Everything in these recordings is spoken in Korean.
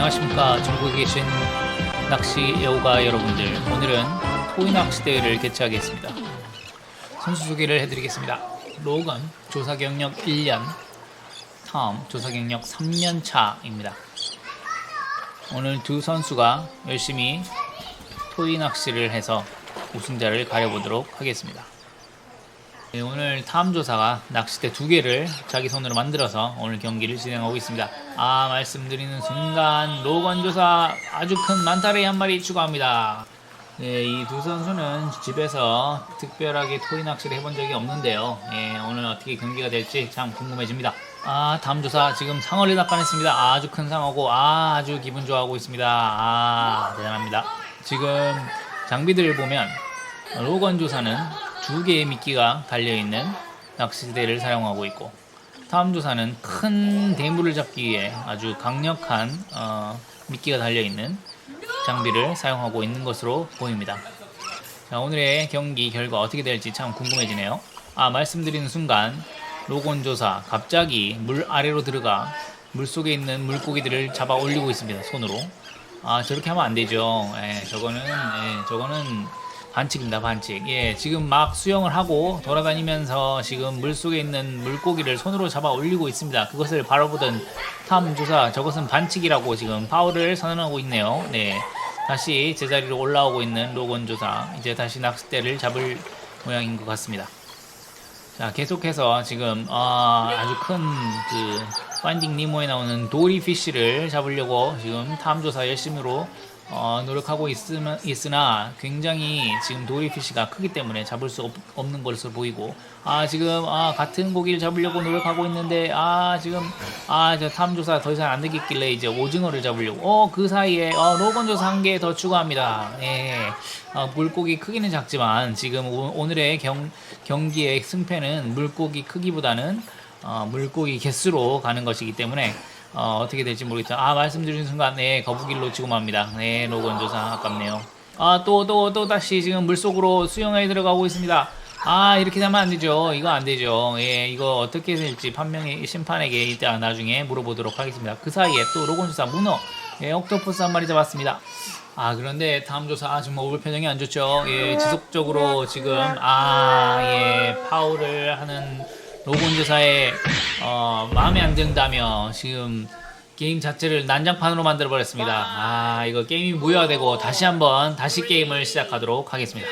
안녕하십니까. 전국에 계신 낚시 애호가 여러분들 오늘은 토이 낚시 대회를 개최하겠습니다. 선수 소개를 해드리겠습니다. 로건 조사 경력 1년 톰 조사 경력 3년 차입니다. 오늘 두 선수가 열심히 토이 낚시를 해서 우승자를 가려보도록 하겠습니다 네, 오늘 탐조사가 낚싯대 두 개를 자기 손으로 만들어서 오늘 경기를 진행하고 있습니다. 아 말씀드리는 순간 로건 조사 아주 큰 만타레이 한 마리 추가합니다. 네, 이 두 선수는 집에서 특별하게 토이 낚시를 해본 적이 없는데요. 예, 오늘 어떻게 경기가 될지 참 궁금해집니다. 아, 탐조사 지금 상어를 낚아냈습니다. 아주 큰 상어고, 아, 아주 기분 좋아하고 있습니다. 아, 대단합니다. 지금 장비들을 보면 로건 조사는 두 개의 미끼가 달려있는 낚시대를 사용하고 있고 다음 조사는 큰 대물을 잡기 위해 아주 강력한 어, 미끼가 달려있는 장비를 사용하고 있는 것으로 보입니다. 자, 오늘의 경기 결과 어떻게 될지 참 궁금해지네요. 아, 말씀드리는 순간 로곤 조사 갑자기 물 아래로 들어가 물 속에 있는 물고기들을 잡아 올리고 있습니다. 손으로. 아, 저렇게 하면 안 되죠. 예, 저거는 예, 저거는 반칙입니다, 반칙. 예, 지금 막 수영을 하고 돌아다니면서 지금 물 속에 있는 물고기를 손으로 잡아 올리고 있습니다. 그것을 바라보던 탐 조사, 저것은 반칙이라고 지금 파울을 선언하고 있네요. 네. 다시 제자리로 올라오고 있는 로건 조사, 이제 다시 낚싯대를 잡을 모양인 것 같습니다. 자, 계속해서 지금 아, 아주 큰그 파인딩 니모에 나오는 도리 피쉬를 잡으려고 지금 탐조사 열심히로 어, 노력하고 있으면, 있으나 굉장히 지금 도리피쉬가 크기 때문에 잡을 수 없, 없는 것으로 보이고 아 지금 아 같은 고기를 잡으려고 노력하고 있는데 아 지금 아 저 탐조사 더 이상 안 되겠길래 이제 오징어를 잡으려고. 어 그 사이에 어, 로건 조사 한 개 더 추가합니다. 예. 어, 물고기 크기는 작지만 지금 오, 오늘의 경, 경기의 승패는 물고기 크기보다는 어, 물고기 개수로 가는 것이기 때문에 어, 어떻게 될지 모르겠다. 아, 말씀드린 순간, 네, 거북이를 놓치고 맙니다. 네, 로건 조사 아깝네요. 아, 또, 또, 또 다시 지금 물속으로 수영에 들어가고 있습니다. 아, 이렇게 되면 안 되죠. 이거 안 되죠. 예, 이거 어떻게 될지 판명의 심판에게 이따 나중에 물어보도록 하겠습니다. 그 사이에 또 로건 조사 문어, 예, 옥토퍼스 한 마리 잡았습니다. 아, 그런데 다음 조사, 아, 지금 먹을 표정이 안 좋죠. 예, 지속적으로 지금, 아, 예, 파울을 하는 조사의 어, 마음에 안 든다며 지금 게임 자체를 난장판으로 만들어 버렸습니다. 아 이거 게임이 무효화되고 다시 한번 다시 게임을 시작하도록 하겠습니다.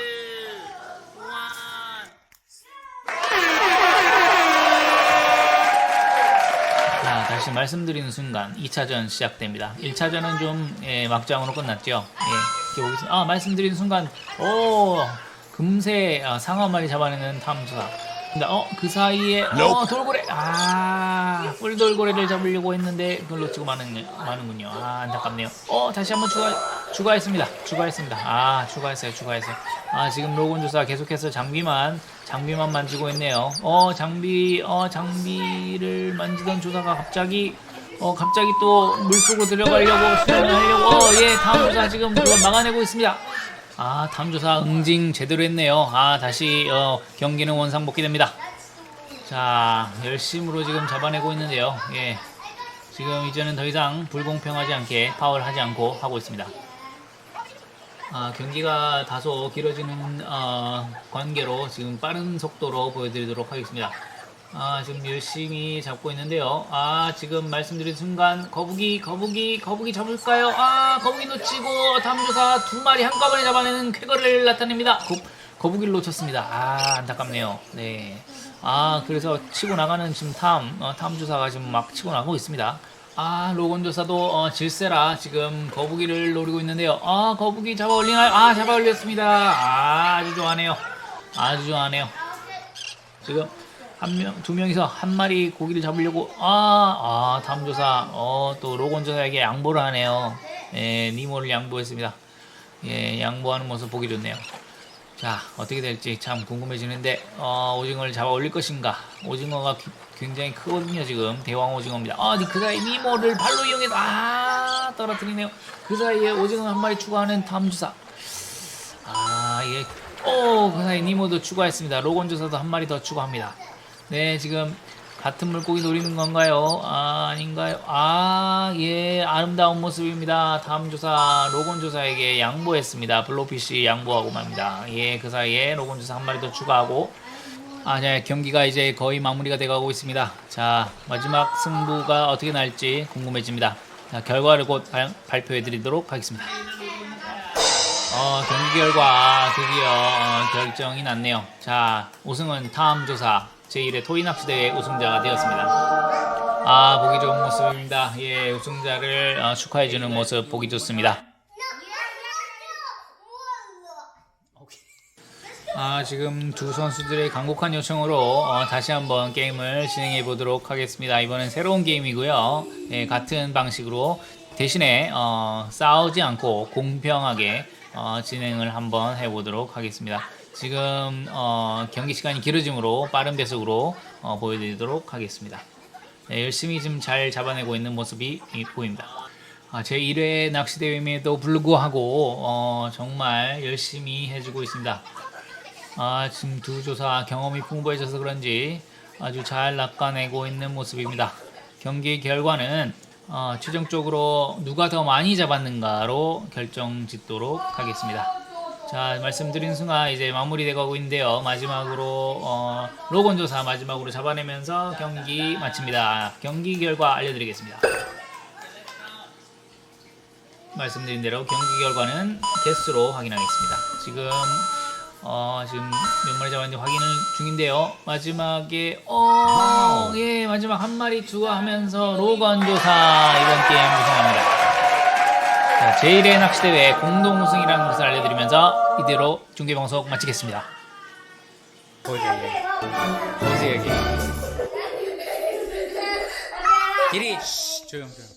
자 다시 말씀드리는 순간 2차전 시작됩니다. 1차전은 좀 예, 막장으로 끝났죠. 예, 이렇게 보겠습니다. 아 말씀드리는 순간 오 금세 아, 상어 한 마리 잡아내는 탐 근데 어그 사이에 어 돌고래. 아 뿔 돌고래를 잡으려고 했는데 그걸 놓치고 마는 마는군요. 아 안타깝네요. 어 다시 한번 추가 추가했습니다. 추가했습니다. 아 추가했어요 추가했어요. 아 지금 로건 조사 계속해서 장비만 장비만 만지고 있네요. 어 장비 어 장비를 만지던 조사가 갑자기 어 갑자기 또 물속으로 들어가려고 수영을 하려고. 어, 예 다음 조사 지금 그걸 막아내고 있습니다 아, 탐조사 응징 제대로 했네요. 아, 다시 어, 경기는 원상복귀 됩니다. 자, 열심으로 지금 잡아내고 있는데요. 예. 지금 이제는 더 이상 불공평하지 않게 파울하지 않고 하고 있습니다. 아, 경기가 다소 길어지는 어, 관계로 지금 빠른 속도로 보여드리도록 하겠습니다. 아, 지금 열심히 잡고 있는데요. 아, 지금 말씀드린 순간, 거북이, 거북이, 거북이 잡을까요? 아, 거북이 놓치고, 탐조사 두 마리 한꺼번에 잡아내는 쾌거를 나타냅니다. 거, 거북이를 놓쳤습니다. 아, 안타깝네요. 네. 아, 그래서 치고 나가는 지금 탐, 어, 탐조사가 지금 막 치고 나가고 있습니다. 아, 로건 조사도 어, 질세라 지금 거북이를 노리고 있는데요. 아, 거북이 잡아 올리나요? 아, 잡아 올렸습니다. 아, 아주 좋아하네요. 아주 좋아하네요. 지금 한 명, 두 명이서 한 마리 고기를 잡으려고, 아, 아, 다음 조사, 어, 또 로건 조사에게 양보를 하네요. 예, 니모를 양보했습니다. 예, 양보하는 모습 보기 좋네요. 자, 어떻게 될지 참 궁금해지는데, 어, 오징어를 잡아 올릴 것인가? 오징어가 기- 굉장히 크거든요, 지금. 대왕 오징어입니다. 아, 그 사이 니모를 발로 이용해서, 아, 떨어뜨리네요. 그 사이에 오징어 한 마리 추가하는 다음 조사. 아, 예. 오, 그 사이 니모도 추가했습니다. 로건 조사도 한 마리 더 추가합니다. 네, 지금 같은 물고기 노리는 건가요? 아, 아닌가요? 아, 예, 아름다운 모습입니다. 다음 조사, 로건 조사에게 양보했습니다. 블로피시 양보하고 맙니다. 예, 그 사이에 로건 조사 한 마리 더 추가하고, 아, 네, 경기가 이제 거의 마무리가 돼가고 있습니다. 자, 마지막 승부가 어떻게 날지 궁금해집니다. 자, 결과를 곧 발, 발표해 드리도록 하겠습니다. 어, 경기 결과 드디어 어, 결정이 났네요. 자, 우승은 다음 조사 제1회 토이낚시대회 우승자가 되었습니다. 아, 보기 좋은 모습입니다. 예, 우승자를 어, 축하해주는 모습 보기 좋습니다. 아, 지금 두 선수들의 간곡한 요청으로 어, 다시 한번 게임을 진행해 보도록 하겠습니다. 이번엔 새로운 게임이고요. 예, 같은 방식으로 대신에 어, 싸우지 않고 공평하게 어, 진행을 한번 해보도록 하겠습니다. 지금 어, 경기 시간이 길어지므로 빠른 배속으로 어, 보여드리도록 하겠습니다. 네, 열심히 지금 잘 잡아내고 있는 모습이 이- 보입니다. 아, 제 1회 낚시대회임에도 불구하고 어, 정말 열심히 해주고 있습니다. 아, 지금 두 조사 경험이 풍부해져서 그런지 아주 잘 낚아내고 있는 모습입니다. 경기 결과는 어, 최종적으로 누가 더 많이 잡았는가로 결정 짓도록 하겠습니다. 자, 말씀드린 순간 이제 마무리되고 있는데요. 마지막으로 어, 로건 조사 마지막으로 잡아내면서 경기 마칩니다. 경기 결과 알려드리겠습니다. 말씀드린 대로 경기 결과는 개수로 확인하겠습니다. 지금 어 지금 몇 마리 잡았는지 확인을 중인데요. 마지막에 어, 예, 마지막 한 마리 추가하면서 로건 조사 이번 게임 우승합니다. 자, 제1회 낚시대회 공동 우승이라는 것을 알려드리면서 이대로 중계 방송 마치겠습니다. 보여줘야게. 보여줘야게. 길이. 조용, 조용.